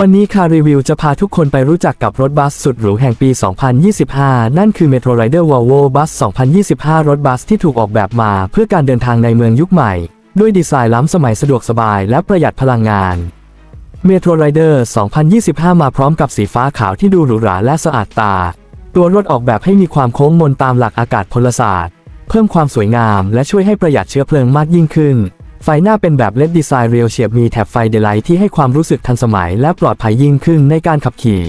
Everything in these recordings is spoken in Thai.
วันนี้คารีวิวจะพาทุกคนไปรู้จักกับรถบัสสุดหรูแห่งปี 2025 นั่นคือ Metro Rider Volvo Bus 2025 รถบัสที่ถูกออกแบบมาเพื่อการเดินทางในเมืองยุคใหม่ ด้วยดีไซน์ล้ำสมัยสะดวกสบายและประหยัดพลังงาน Metro Rider 2025 มาพร้อมกับสีฟ้าขาวที่ดูหรูหราและสะอาดตา ตัวรถออกแบบให้มีความโค้งมนตามหลักอากาศพลศาสตร์ เพิ่มความสวยงามและช่วยให้ประหยัดเชื้อเพลิงมากยิ่งขึ้น ไฟหน้าเป็นแบบเลดดีไซน์เรียวเฉียบมีแถบไฟเดลไลท์ที่ให้ความรู้สึกทันสมัยและปลอดภัยยิ่งขึ้นในการขับขี่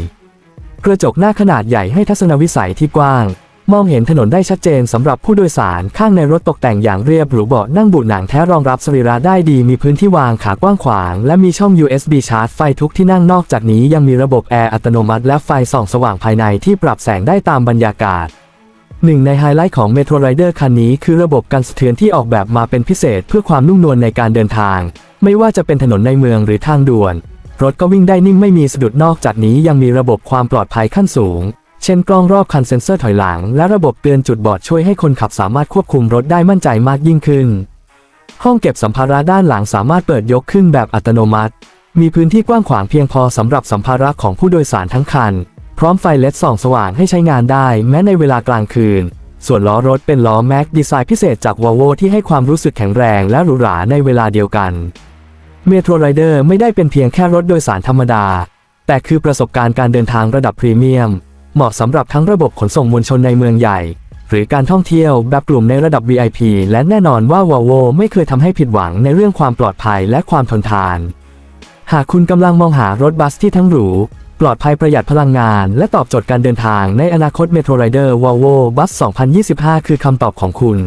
กระจกหน้าขนาดใหญ่ให้ทัศนวิสัยที่กว้าง มองเห็นถนนได้ชัดเจนสำหรับผู้โดยสารข้างในรถตกแต่งอย่างเรียบหรูเบาะนั่งบุหนังแท้รองรับสรีระได้ดีมีพื้นที่วางขากว้างขวาง และมีช่อง USB ชาร์จไฟทุกที่นั่งนอกจากนี้ยังมีระบบแอร์อัตโนมัติและไฟส่องสว่างภายในที่ปรับแสงได้ตามบรรยากาศ หนึ่งในไฮไลท์ของ Metro Rider คันนี้คือระบบกันสะเทือนที่ออกแบบมาเป็นพิเศษเพื่อความนุ่มนวลในการเดินทาง ไม่ว่าจะเป็นถนนในเมืองหรือทางด่วน รถก็วิ่งได้นิ่งไม่มีสะดุดนอกจากนี้ยังมีระบบความปลอดภัยขั้นสูง เช่นกล้องรอบคันเซ็นเซอร์ถอยหลัง และระบบเตือนจุดบอดช่วยให้คนขับสามารถควบคุมรถได้มั่นใจมากยิ่งขึ้น ห้องเก็บสัมภาระด้านหลังสามารถเปิดยกขึ้นแบบอัตโนมัติ มีพื้นที่กว้างขวางเพียงพอสำหรับสัมภาระของผู้โดยสารทั้งคัน พร้อมไฟเลดส่องสว่างให้ใช้งานได้แม้ในเวลากลางคืน ส่วนล้อรถเป็นล้อแม็กดีไซน์พิเศษจาก Volvo ที่ให้ความรู้สึกแข็งแรงและหรูหราในเวลาเดียวกัน Metro Rider ไม่ได้เป็นเพียงแค่รถโดยสารธรรมดา แต่คือประสบการณ์การเดินทางระดับพรีเมียม เหมาะสำหรับทั้งระบบขนส่งมวลชนในเมืองใหญ่ หรือการท่องเที่ยวแบบกลุ่มในระดับ VIP และแน่นอนว่า Volvo ไม่เคยทำให้ผิดหวังในเรื่องความปลอดภัยและความทนทาน หากคุณกำลังมองหารถบัสที่ทั้งหรู ลอดภัยประหยัดพลังงาน และตอบโจทย์การเดินทางในอนาคต Metro Rider Volvo Bus 2025 คือคำตอบของคุณ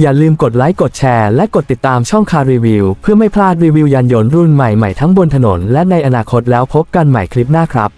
อย่าลืมกดไลค์กดแชร์ และกดติดตามช่องคารีวิว เพื่อไม่พลาดรีวิวยานยนต์รุ่นใหม่ๆทั้งบนถนนและในอนาคตแล้วพบกันใหม่คลิปหน้าครับ